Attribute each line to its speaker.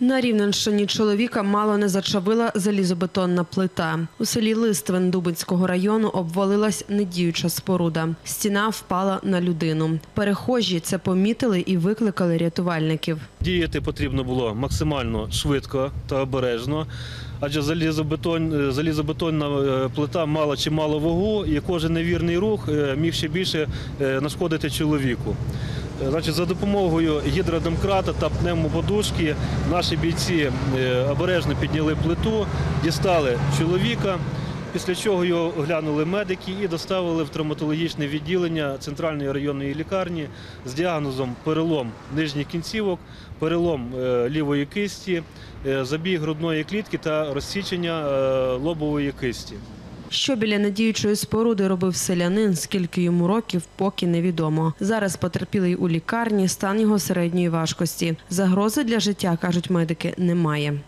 Speaker 1: На Рівненщині чоловіка мало не зачавила залізобетонна плита. У селі Листвин Дубинського району обвалилась недіюча споруда. Стіна впала на людину. Перехожі це помітили і викликали рятувальників.
Speaker 2: Діяти потрібно було максимально швидко та обережно, адже залізобетон, е, залізобетонна е, плита мала чимало вагу, і кожен невірний рух е, міг ще більше нашкодити чоловіку. Значить, за допомогою гідродомкрата та пневмоподушки наші бійці е, обережно підняли плиту, дістали чоловіка. Після чого його оглянули медики і доставили в травматологічне відділення центральної районної лікарні з діагнозом перелом нижніх кінцівок, перелом е, лівої кисті, е, забій грудної клітки та розсічення лобової кисті.
Speaker 1: Що біля надіючої споруди робив селянин, скільки йому років, поки невідомо. Зараз потерпілий у лікарні, стан його середньої важкості. Загрози для життя, кажуть медики, немає.